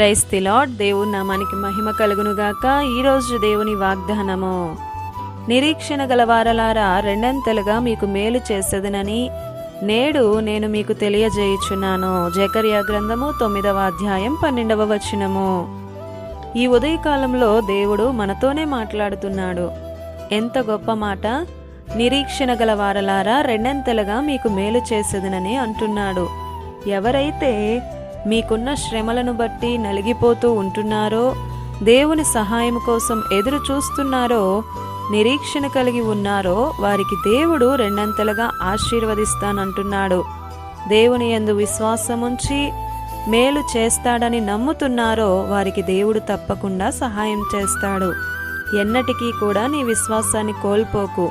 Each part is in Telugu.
ప్రైస్ ది లార్డ్ దేవుని నామానికి మహిమ కలుగునుగాక. ఈరోజు దేవుని వాగ్దానము. నిరీక్షణ గలవారలారా రెండంతలుగా మీకు మేలు చేసేదనని నేడు నేను మీకు తెలియజేయుచున్నాను. జకర్యా గ్రంథము తొమ్మిదవ అధ్యాయం పన్నెండవ వచనము. ఈ ఉదయకాలంలో దేవుడు మనతోనే మాట్లాడుతున్నాడు. ఎంత గొప్ప మాట. నిరీక్షణ గల వారలారా రెండంతలుగా మీకు మేలు చేసేదనని అంటున్నాడు. ఎవరైతే మీకున్న శ్రమలను బట్టి నలిగిపోతూ ఉంటున్నారో దేవుని సహాయం కోసం ఎదురు చూస్తున్నారో నిరీక్షణ కలిగి ఉన్నారో వారికి దేవుడు రెండంతలుగా ఆశీర్వదిస్తానంటున్నాడు. దేవుని ఎందు విశ్వాసముంచి మేలు చేస్తాడని నమ్ముతున్నారో వారికి దేవుడు తప్పకుండా సహాయం చేస్తాడు. ఎన్నటికీ కూడా నీ విశ్వాసాన్ని కోల్పోకు.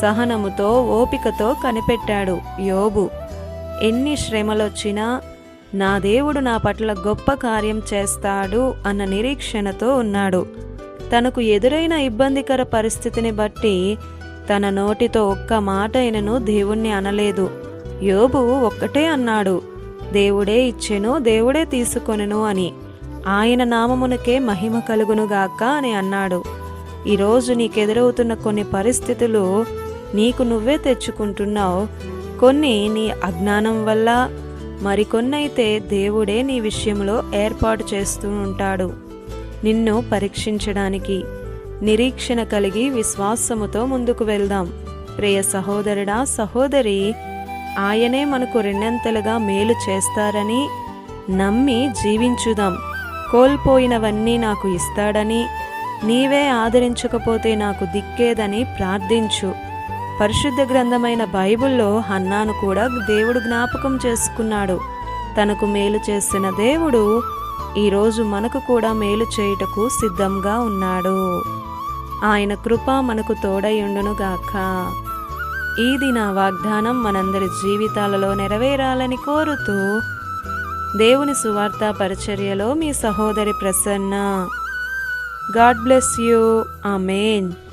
సహనముతో ఓపికతో కనిపెట్టాడు యోబు. ఎన్ని శ్రమలొచ్చినా నా దేవుడు నా పట్ల గొప్ప కార్యం చేస్తాడు అన్న నిరీక్షణతో ఉన్నాడు. తనకు ఎదురైన ఇబ్బందికర పరిస్థితిని బట్టి తన నోటితో ఒక్క మాట అయినను దేవుణ్ణి అనలేదు. యోబు ఒక్కటే అన్నాడు దేవుడే ఇచ్చెను దేవుడే తీసుకొనెను అని. ఆయన నామమునకే మహిమ కలుగునుగాక అని అన్నాడు. ఈరోజు నీకెదురవుతున్న కొన్ని పరిస్థితులు నీకు నువ్వే తెచ్చుకుంటున్నావు. కొన్ని నీ అజ్ఞానం వల్ల మరికొన్నైతే దేవుడే నీ విషయంలో ఏర్పాటు చేస్తూ ఉంటాడు. నిన్ను పరీక్షించడానికి నిరీక్షణ కలిగి విశ్వాసముతో ముందుకు వెళ్దాం. ప్రియ సహోదరుడా సహోదరి ఆయనే మనకు రెండంతలుగా మేలు చేస్తారని నమ్మి జీవించుదాం. కోల్పోయినవన్నీ నాకు ఇస్తాడని నీవే ఆదరించకపోతే నాకు దిక్కేదని ప్రార్థించు. పరిశుద్ధ గ్రంథమైన బైబిల్లో హన్నాను కూడా దేవుడు జ్ఞాపకం చేసుకున్నాడు. తనకు మేలు చేసిన దేవుడు ఈరోజు మనకు కూడా మేలు చేయుటకు సిద్ధంగా ఉన్నాడు. ఆయన కృప మనకు తోడయుండునుగాక ఈది నా వాగ్దానం మనందరి జీవితాలలో నెరవేరాలని కోరుతూ దేవుని సువార్త పరిచర్యలో మీ సహోదరి Prasanna. God bless you. Amen.